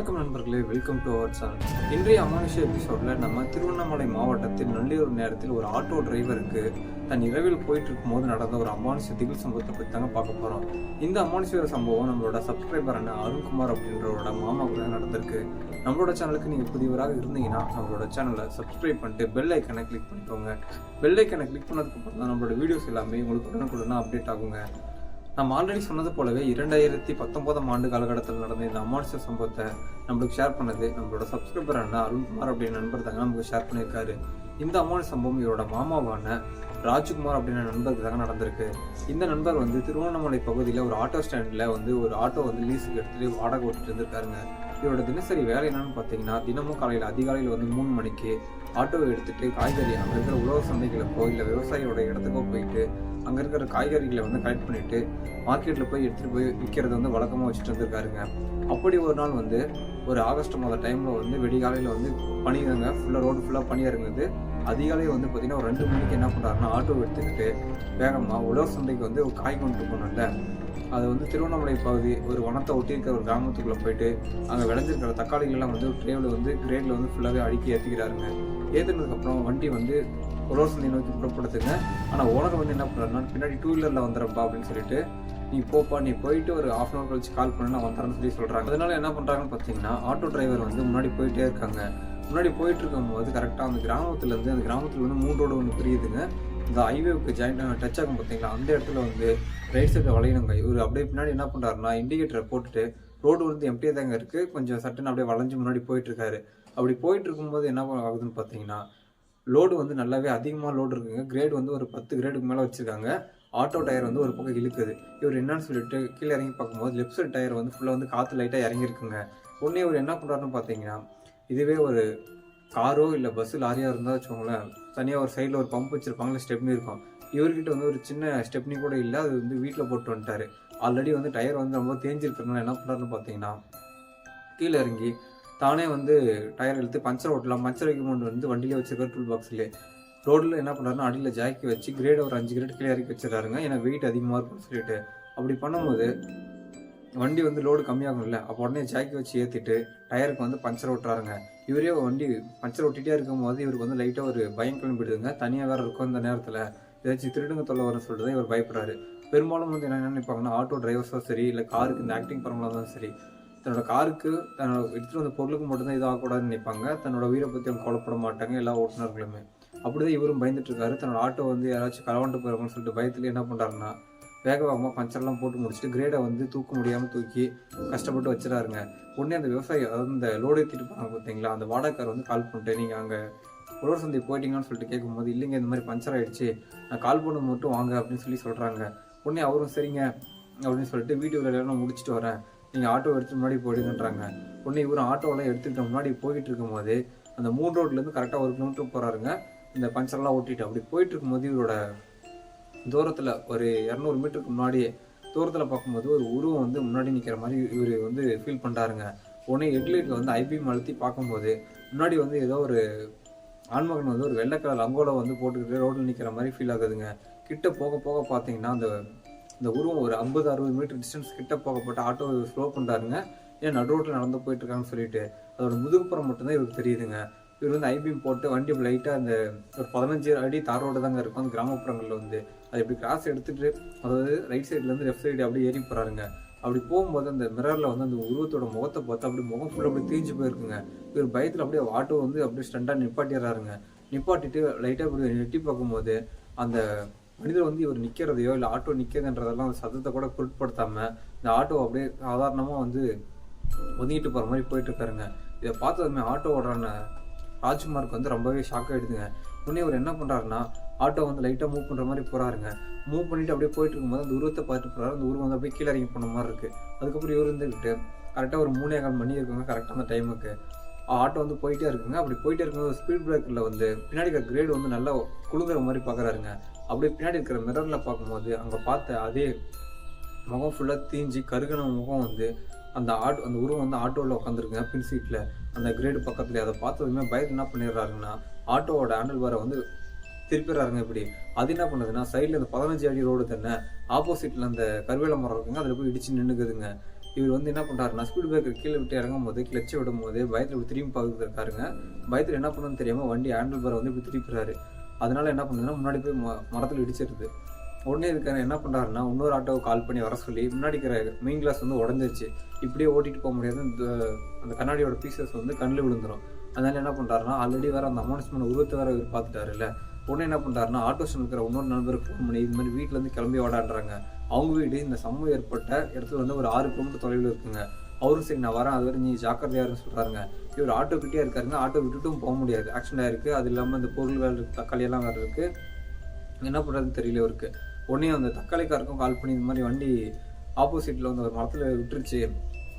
வணக்கம் நண்பர்களே welcome to our channel இன்றைய அமானுஷ எபிசோட்ல நம்ம திருவண்ணாமலை மாவட்டத்தில் நள்ளிரவு நேரத்தில் ஒரு ஆட்டோ டிரைவருக்கு தன் இரவில் போயிட்டு இருக்கும்போது நடந்த ஒரு அமானுஷ திகில் சம்பவத்தை பற்றி தாங்க பார்க்க போறோம். இந்த அமானுஷ சம்பவம் நம்மளோட சப்ஸ்கிரைபரான அருண்குமார் அப்படின்றவரோட மாமா கூட நடந்திருக்கு. நம்மளோட சேனலுக்கு நீங்க புதியவராக இருந்தீங்கன்னா நம்மளோட சேனலை சப்ஸ்கிரைப் பண்ணிட்டு பெல் ஐக்கனை கிளிக் பண்ணிக்கோங்க. பெல் ஐக்கனை கிளிக் பண்ணதுக்கு அப்புறம் தான் நம்மளோட வீடியோஸ் எல்லாமே உங்களுக்கு உடனுக்குடனே அப்டேட் ஆகுங்க. நம்ம ஆல்ரெடி சொன்னது போலவே இரண்டாயிரத்தி பத்தொன்பதாம் ஆண்டு காலகட்டத்தில் நடந்த இந்த அமானுஷ சம்பவத்தை நம்மளுக்கு ஷேர் பண்ணது நம்மளோட சப்ஸ்கிரைபர் அண்ணா அருண்குமார் அப்படின்ற நண்பர் தாங்க நமக்கு ஷேர் பண்ணியிருக்காரு. இந்த அமானுஷ சம்பவம் இவரோட மாமாவான ராஜ்குமார் அப்படின்ற நண்பருக்கு தாங்க நடந்திருக்கு. இந்த நண்பர் வந்து திருவண்ணாமலை பகுதியில் ஒரு ஆட்டோ ஸ்டாண்டில் வந்து ஒரு ஆட்டோ வந்து லீஸுக்கு எடுத்துகிட்டு வாடகை ஓட்டிட்டு இருந்திருக்காருங்க. இவரோட தினசரி வேலை என்னன்னு பார்த்தீங்கன்னா தினமும் காலையில் அதிகாலையில் வந்து மூணு மணிக்கு ஆட்டோவை எடுத்துகிட்டு காய்கறி அங்கே இருக்கிற உழவு சந்தைகளுக்கோ இல்லை விவசாயியோட இடத்துக்கோ போயிட்டு அங்கே இருக்கிற காய்கறிகளை வந்து கலெக்ட் பண்ணிட்டு மார்க்கெட்டில் போய் எடுத்துகிட்டு போய் விற்கிறது வந்து வழக்கமாக வச்சுட்டு இருந்திருக்காருங்க அப்படி ஒரு நாள் வந்து ஒரு ஆகஸ்ட் மாத டைமில் வந்து வெடிகாலையில் வந்து பனிதாங்க ஃபுல்லாக ரோடு ஃபுல்லாக பனியாக இருந்தது அதிகாலை வந்து பார்த்தீங்கன்னா ஒரு ரெண்டு மணிக்கு என்ன பண்ணுறாருன்னா ஆட்டோ எடுத்துக்கிட்டு வேகமாக உழவர் சந்தைக்கு வந்து காய் கொண்டு போனோம்ல அது வந்து திருவண்ணாமலை பகுதி ஒரு வனத்தை ஒட்டி இருக்கிற ஒரு கிராமத்துக்குள்ளே போயிட்டு அங்கே விளைஞ்சிருக்கிற தக்காளிகள்லாம் வந்து ட்ரேவில் வந்து கிரேடில் வந்து ஃபுல்லாகவே அடுக்கி ஏற்றிக்கிறாருங்க ஏற்றுனதுக்கப்புறம் வண்டி வந்து உழவர் நோக்கி புறப்படுத்துங்க ஆனால் ஓனர் வந்து என்ன பண்ணுறாருன்னா பின்னாடி டூ வீலரில் வந்துடுறப்பா அப்படின்னு சொல்லிட்டு நீ போப்பா நீ போயிட்டு ஒரு ஆஃப் அன் அவர் கழிச்சு கால் பண்ணு நான் வந்துறேன்னு சொல்லி சொல்கிறாங்க அதனால என்ன பண்ணுறாங்கன்னு பார்த்தீங்கன்னா ஆட்டோ டிரைவர் வந்து முன்னாடி போயிட்டே இருக்காங்க. முன்னாடி போயிட்டு இருக்கும்போது கரெக்டாக அந்த கிராமத்துலேருந்து அந்த கிராமத்தில் வந்து மூணு ரோடு ஒன்று பிரியுதுங்க. இந்த ஹைவேவுக்கு ஜாயின் டச் ஆகும் பார்த்தீங்களா? அந்த இடத்துல வந்து ரைட் சைடில் வளையணுங்க. இவர் அப்படியே பின்னாடி என்ன பண்ணுறாருனா இண்டிகேட்டரை போட்டுட்டு ரோடு வந்து எம்டியாக தாங்க இருக்குது கொஞ்சம் சட்டுன்னு அப்படியே வளைஞ்சு முன்னாடி போயிட்டுருக்காரு. அப்படி போயிட்டு இருக்கும்போது என்ன ஆகுதுன்னு பார்த்தீங்கன்னா லோடு வந்து நல்லாவே அதிகமாக லோடு இருக்குங்க. கிரேடு வந்து ஒரு பத்து கிரேடுக்கு மேலே வச்சுருக்காங்க. ஆட்டோ டயர் வந்து ஒரு பக்கம் இழுக்குது. இவர் என்னன்னு சொல்லிட்டு கீழே இறங்கி பார்க்கும்போது லெஃப்ட் சைடு டயர் வந்து ஃபுல்லாக வந்து காற்று லைட்டாக இறங்கியிருக்குங்க. உடனே இவர் என்ன பண்ணுறாருன்னு பார்த்தீங்கன்னா இதுவே ஒரு காரோ இல்லை பஸ்ஸு லாரியாக இருந்தால் வச்சுக்கோங்களேன் தனியாக ஒரு சைடில் ஒரு பம்ப் வச்சுருப்பாங்களே ஸ்டெப்னி இருக்கும். இவர்கிட்ட வந்து ஒரு சின்ன ஸ்டெப்னி கூட இல்லை அது வந்து வீட்டில் போட்டு வந்துட்டார். ஆல்ரெடி வந்து டயர் வந்து ரொம்ப தேஞ்சிருக்கிறதுனால என்ன பண்ணுறாருன்னு பார்த்தீங்கன்னா கீழே இறங்கி தானே வந்து டயர் இழுத்து பஞ்சர் ஓட்டலாம் பஞ்சர் வைக்க வந்து வண்டியிலே வச்சுருக்காரு டூல் பாக்ஸ்லேயே ரோட்டில் என்ன பண்ணுறாருன்னா அடியில் ஜாக்கி வச்சு கிரேட் ஒரு அஞ்சு கிரேட் கீழே இறக்கி வச்சிடறாருங்க. ஏன்னா வெயிட் அதிகமாக இருக்கும்னு சொல்லிட்டு. அப்படி பண்ணும்போது வண்டி வந்து லோடு கம்மியாகும்ல அப்போ உடனே ஜாக்கி வச்சு ஏற்றிட்டு டயருக்கு வந்து பஞ்சர் ஓட்டுறாருங்க இவரே வண்டி பஞ்சர் ஓட்டிகிட்டே இருக்கும்போது இவருக்கு வந்து லைட்டாக ஒரு பயம் கிளம்பிடுதுங்க. தனியாக வேறு இருக்கும் அந்த நேரத்தில் ஏதாச்சும் திருடுங்க தொல்லை வரும்னு சொல்லிட்டு தான் இவர் பயப்படுறாரு. பெரும்பாலும் வந்து என்ன நினைப்பாங்கன்னா ஆட்டோ டிரைவர்ஸோ சரி இல்லை காருக்கு இந்த ஆக்டிங் பரவலாக தான் சரி தன்னோட காருக்கு தன்னோட எடுத்துகிட்டு வந்த பொருளுக்கு மட்டும்தான் இதாகக்கூடாதுன்னு நினைப்பாங்க. தன்னோட உயிரை பற்றி அவங்க கவலைப்பட மாட்டாங்க எல்லா ஓட்டுநர்களுமே. அப்படிதான் இவரும் பயந்துட்டு இருக்காரு. தன்னோட ஆட்டோ வந்து யாராச்சும் கலவாண்டு போயிருக்கோம்னு சொல்லிட்டு பயத்துல என்ன பண்ணுறாருன்னா வேக வேகமாக பஞ்சர்லாம் போட்டு முடிச்சுட்டு கிரேடை வந்து தூக்க முடியாமல் தூக்கி கஷ்டப்பட்டு வச்சிடாருங்க. உடனே அந்த விவசாயி அதாவது இந்த லோடு ஏற்றிட்டு போனாங்க பார்த்தீங்களா அந்த வாடகைக்கார் வந்து கால் பண்ணிட்டு நீங்கள் அங்கே உழவர் சந்தை போயிட்டீங்கன்னு சொல்லிட்டு கேட்கும்போது இல்லைங்க இந்த மாதிரி பஞ்சர் ஆகிடுச்சு நான் கால் பண்ண மட்டும் வாங்க அப்படின்னு சொல்லி சொல்கிறாங்க உடனே அவரும் சரிங்க அப்படின்னு சொல்லிட்டு வீட்டு வேலையெல்லாம் முடிச்சுட்டு வரேன். நீங்கள் ஆட்டோ எடுத்து முன்னாடி போயிடுங்கன்றாங்க. உடனே இவரும் ஆட்டோலாம் எடுத்துக்கிட்ட முன்னாடி போய்கிட்டு இருக்கும்போது அந்த மூணு ரோட்லேருந்து கரெக்டாக ஒரு கிலோமீட்டர் போகிறாருங்க இந்த பஞ்சர்லாம் ஓட்டிட்டு அப்படி போயிட்டு இருக்கும்போது இவரோட தூரத்தில் ஒரு இரநூறு மீட்டருக்கு முன்னாடியே தூரத்தில் பார்க்கும்போது ஒரு உருவம் வந்து முன்னாடி நிற்கிற மாதிரி இவர் வந்து ஃபீல் பண்ணுறாருங்க உடனே ஹெட்லைட்டில் வந்து ஐபிஎம் அழுத்தி பார்க்கும்போது முன்னாடி வந்து ஏதோ ஒரு ஆண்மகன் வந்து ஒரு வெள்ளை கலர் அங்கோலை வந்து போட்டுக்கிட்டு ரோட்டில் நிற்கிற மாதிரி ஃபீல் ஆகுதுங்க. கிட்ட போக போக பார்த்தீங்கன்னா அந்த இந்த உருவம் ஒரு ஐம்பது அறுபது மீட்டர் டிஸ்டன்ஸ் கிட்ட போகப்பட்ட ஆட்டோ ஸ்லோ பண்ணுறாருங்க ஏன் நடு ரோட்டில் நடந்து போயிட்டுருக்காங்கன்னு சொல்லிட்டு அதோட முதுகுப்புறம் மட்டும்தான் இவருக்கு தெரியுதுங்க. இவர் வந்து ஐபிஎம் போட்டு வண்டி லைட்டாக அந்த ஒரு பதினஞ்சு அடி தாரோடு தாங்க இருக்கும். அந்த கிராமப்புறங்களில் வந்து. அது இப்படி கிராஸ் எடுத்துகிட்டு அதாவது ரைட் சைட்லேருந்து லெஃப்ட் சைடு அப்படியே ஏறி போகிறாருங்க அப்படி போகும்போது அந்த மிரரில் வந்து அந்த உருவத்தோட முகத்தை பார்த்து அப்படி முகம் ஃபுல்லாக அப்படி தீஞ்சு போயிருக்குங்க. இவர் பயத்தில் அப்படியே ஆட்டோ வந்து அப்படியே ஸ்டண்டாக நிப்பாட்டிடுறாருங்க. நிப்பாட்டிட்டு லைட்டாக இப்படி நெட்டி பார்க்கும்போது அந்த மனிதர் வந்து இவர் நிற்கிறதையோ இல்லை ஆட்டோ நிற்கிறதுன்றதெல்லாம் அந்த சத்தத்தை கூட பொருட்படுத்தாமல் இந்த ஆட்டோ அப்படியே சாதாரணமாக வந்து ஒதுங்கிட்டு போகிற மாதிரி போயிட்டு இருக்காருங்க. இதை பார்த்ததுமே ஆட்டோ ஓடுறான ராஜ்குமாருக்கு வந்து ரொம்பவே ஷாக் ஆகிடுதுங்க உடனே இவர் என்ன பண்ணுறாருன்னா ஆட்டோ வந்து லைட்டாக மூவ் பண்ணுற மாதிரி போகிறாருங்க மூவ் பண்ணிட்டு அப்படியே போயிட்டு இருக்கும்போது அந்த உருவத்தை பார்த்துட்டு போகிறாரு அந்த உருவம் வந்து அப்படியே கீழே இறங்கி போன மாதிரி இருக்குது அதுக்கப்புறம் இவர் இருந்துக்கிட்டு கரெக்டாக ஒரு மூணே கால் மணி இருக்குங்க கரெக்டாக அந்த டைமுக்கு ஆட்டோ வந்து போயிட்டே இருக்குங்க. அப்படி போயிட்டே இருக்கும்போது ஸ்பீட் பிரேக்கரில் வந்து பின்னாடி இருக்கிற கிரேடு வந்து நல்லா குழுங்குற மாதிரி பார்க்குறாருங்க அப்படியே பின்னாடி இருக்கிற மிரரில் பார்க்கும்போது அங்கே பார்த்த அதே முகம் ஃபுல்லாக தீஞ்சு கருகின முகம் வந்து அந்த ஆட் அந்த உருவம் வந்து ஆட்டோவில் உட்காந்துருக்குங்க பின் சீட்டில் அந்த கிரேடு பக்கத்தில். அதை பார்த்ததுமே பைக் என்ன பண்ணிடுறாருங்கன்னா ஆட்டோவோட ஹேண்டில் பாரை வந்து திருப்பிடுறாருங்க இப்படி. அது என்ன பண்ணுதுன்னா சைடில் இந்த பதினஞ்சு அடி ரோடு தானே ஆப்போசிட்டில் அந்த கருவேல மரம் இருக்குங்க அதில் போய் இடிச்சு நின்றுக்குதுங்க இவர் வந்து என்ன பண்ணுறாருன்னா ஸ்பீட் பிரேக்கர் கீழே விட்டு இறங்கும் போது கிளச்சை விடும் போது பயத்தில் இப்படி திரும்பி பார்த்துட்டு இருக்காருங்க பயத்தில் என்ன பண்ணணும்னு தெரியாமல் வண்டி ஹேண்டில் பாரை வந்து இப்படி திருப்பிடுறாரு. அதனால என்ன பண்ணுதுன்னா முன்னாடி போய் ம மரத்தில் இடிச்சிருது. உடனே இருக்காரு என்ன பண்ணுறாருன்னா இன்னொரு ஆட்டோவை கால் பண்ணி வர சொல்லி முன்னாடி இருக்கிற மெயின் கிளாஸ் வந்து உடஞ்சிருச்சு. இப்படியே ஓட்டிட்டு போக முடியாது. இந்த அந்த கண்ணாடியோட பீசஸ் வந்து கண்ணில் விழுந்துரும். அதனால என்ன பண்ணுறாருன்னா ஆல்ரெடி வேற அந்த அமௌண்ட்ஸ்மெண்ட் உருவத்தை வேற இவர் பார்த்துட்டாருல்ல. உடனே என்ன பண்ணுறாருன்னா ஆட்டோ ஸ்டாண்ட் இருக்கிற இன்னொரு நண்பருக்கு ஃபோன் பண்ணி இது மாதிரி வீட்டிலேருந்து கிளம்பி ஓடாடுறாங்க அவங்க வீடு இந்த சம்பவம் ஏற்பட்ட இடத்துல வந்து ஒரு ஆறு கிலோமீட்டர் தொலைவில் இருக்குங்க. அவரும் சரி நான் வரேன். அது வரை நீ ஜாக்கிரதையாருன்னு சொல்கிறாருங்க இவர் ஆட்டோ கிட்டே இருக்காருங்க. ஆட்டோ விட்டுட்டும் போக முடியாது. ஆக்சிடென்ட் ஆயிருக்கு. அது இல்லாமல் இந்த பொருள் வேறு தக்காளியெல்லாம் வேறு இருக்குது என்ன பண்ணுறதுன்னு தெரியல இவருக்கு. உடனே அந்த தக்காளிக்காருக்கும் கால் பண்ணி இந்த மாதிரி வண்டி ஆப்போசிட்டில் வந்து ஒரு மரத்தில் விட்டுருச்சு.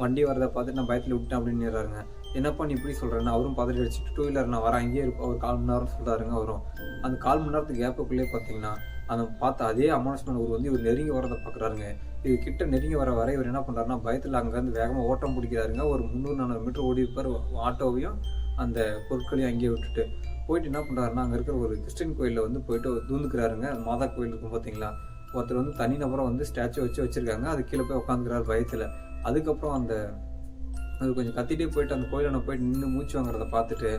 வண்டி வரதை பார்த்துட்டு நான் பயத்தில் விட்டேன் அப்படின்னு என்னப்பா நீ இப்படி சொல்கிறேன்னு அவரும் பதறி அடிச்சுட்டு டூ வீலர் நான் வரேன். அங்கேயே இருப்போம் ஒரு கால் மணி நேரம் சொல்கிறாருங்க அவரும். அந்த கால் மணி நேரத்துக்கு கேப்புக்குள்ளேயே பார்த்தீங்கன்னா அதை பார்த்த அதே அமௌண்ட்ஸ்மெண்ட் ஒரு வந்து இவர் நெருங்கி வரதை பார்க்குறாருங்க. இது கிட்ட நெருங்கி வர வரை இவர் என்ன பண்ணுறாருன்னா பயத்தில் அங்கேருந்து வேகமாக ஓட்டம் பிடிக்கிறாருங்க. ஒரு முந்நூறு நானூறு மீட்டர் ஓடி இருப்பார் ஆட்டோவையும் அந்த பொருட்களையும் அங்கேயே விட்டுட்டு. போயிட்டு என்ன பண்ணுறாருன்னா அங்கே இருக்கிற ஒரு கிறிஸ்டின் கோயிலில் வந்து போயிட்டு தூந்துக்கிறாருங்க. மாதா கோயில் இருக்கும் பார்த்தீங்களா? ஒருத்தர் வந்து தனி நபரை வந்து ஸ்டாச்சு வச்சு வச்சுருக்காங்க. அது கீழே போய் உட்காந்துக்கிறார் பயத்தில். அதுக்கப்புறம் அந்த அது கொஞ்சம் கத்திட்டே போயிட்டு அந்த கோயிலில் போயிட்டு நின்று மூச்சு வாங்குறத பார்த்துட்டு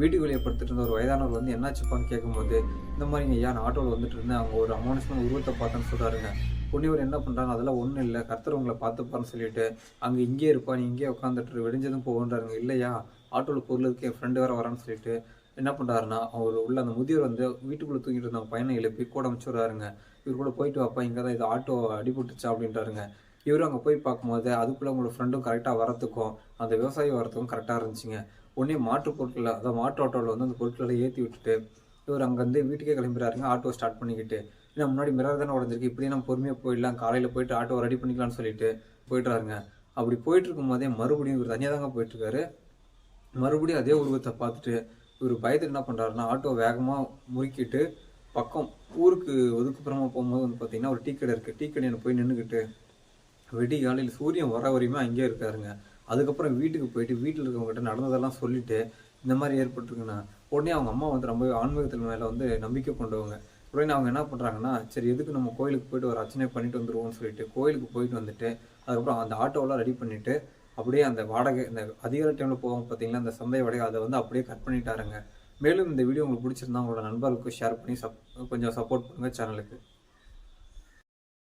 வீட்டுக்கு படுத்துட்டு இருந்த ஒரு வயதானவர் வந்து என்னாச்சுப்பான்னு கேட்கும்போது இந்த மாதிரி ஐயா நான் ஆட்டோவில் வந்துட்டு இருந்தேன். அவங்க ஒரு அமௌண்ட்ஸ்மெண்ட் உருவத்தை பார்த்தேன்னு சொல்கிறாருங்க புண்ணியவர் என்ன பண்ணுறாங்க அதெல்லாம் ஒன்றும் இல்லை. கர்த்தர் உங்களை பார்த்துப்பான்னு சொல்லிட்டு அங்கே இங்கே இருப்பா நீ இங்கே உட்காந்துட்டு விடிஞ்சதும் போகன்றாருங்க இல்லையா ஆட்டோவில் பொருள் இருக்கு என் ஃப்ரெண்டு வேறு வரான்னு சொல்லிட்டு என்ன பண்ணுறாருன்னா அவர் உள்ள அந்த முதியவர் வந்து வீட்டுக்குள்ளே தூங்கிட்டு இருந்த பையனை எழுப்பி கூட அமைச்சுடுறாருங்க இவர் கூட போயிட்டு வாப்பா இங்கே தான் இது ஆட்டோ அடிபட்டுச்சா அப்படின்றாருங்க. இவரும் அங்கே போய் பார்க்கும்போது அதுக்குள்ளே உங்களோட ஃப்ரெண்டும் கரெக்டாக வரத்துக்கும் அந்த விவசாயி வரத்துக்கும் கரெக்டாக இருந்துச்சுங்க. உடனே மாட்டு பொருட்களில் அதாவது மாட்டு ஆட்டோவில் வந்து அந்த பொருட்களை ஏற்றி விட்டுட்டு இவர் அங்கேருந்து வீட்டுக்கே கிளம்புறாருங்க ஆட்டோ ஸ்டார்ட் பண்ணிக்கிட்டு. ஏன்னா முன்னாடி மிரர் தானே உடஞ்சிருக்கு இப்படியே நம்ம பொறுமையாக போயிடலாம் காலையில் போயிட்டு ஆட்டோ ரெடி பண்ணிக்கலாம்னு சொல்லிட்டு போயிட்டுறாருங்க அப்படி போயிட்டு இருக்கும் போதே மறுபடியும் இவர் தனியாக தாங்க போயிட்டுருக்காரு. மறுபடியும் அதே உருவத்தை பார்த்துட்டு இவர் பயத்தில் என்ன பண்ணுறாருன்னா ஆட்டோ வேகமாக முறுக்கிட்டு பக்கம் ஊருக்கு ஒதுக்குப்புறமா போகும்போது வந்து பார்த்தீங்கன்னா ஒரு டீ கடை இருக்குது டீ கடையில் போய் நின்றுக்கிட்டு வெடி காலையில் சூரியன் வர வரையுமே அங்கேயே இருக்காருங்க. அதுக்கப்புறம் வீட்டுக்கு போயிட்டு வீட்டில் இருக்கவங்ககிட்ட நடந்ததெல்லாம் சொல்லிட்டு இந்த மாதிரி ஏற்பட்டிருக்குண்ணா உடனே அவங்க அம்மா வந்து ரொம்ப ஆன்மீகத்தின் மேலே வந்து நம்பிக்கை கொண்டவங்க. உடனே அவங்க என்ன பண்ணுறாங்கன்னா சரி எதுக்கு நம்ம கோயிலுக்கு போயிட்டு ஒரு அர்ச்சனை பண்ணிட்டு வந்துருவோம்னு சொல்லிட்டு கோயிலுக்கு போயிட்டு வந்துட்டு அதுக்கப்புறம் அந்த ஆட்டோவெல்லாம் ரெடி பண்ணிட்டு அப்படியே அந்த வாடகை இந்த அதிகார டைமில் போவாங்க பார்த்தீங்களா அந்த சந்தை வாடகை அதை வந்து அப்படியே கட் பண்ணிட்டாருங்க. மேலும் இந்த வீடியோ உங்களுக்கு பிடிச்சிருந்தா உங்களோட நண்பர்களுக்கு ஷேர் பண்ணி சப் கொஞ்சம் சப்போர்ட் பண்ணுங்கள் சேனலுக்கு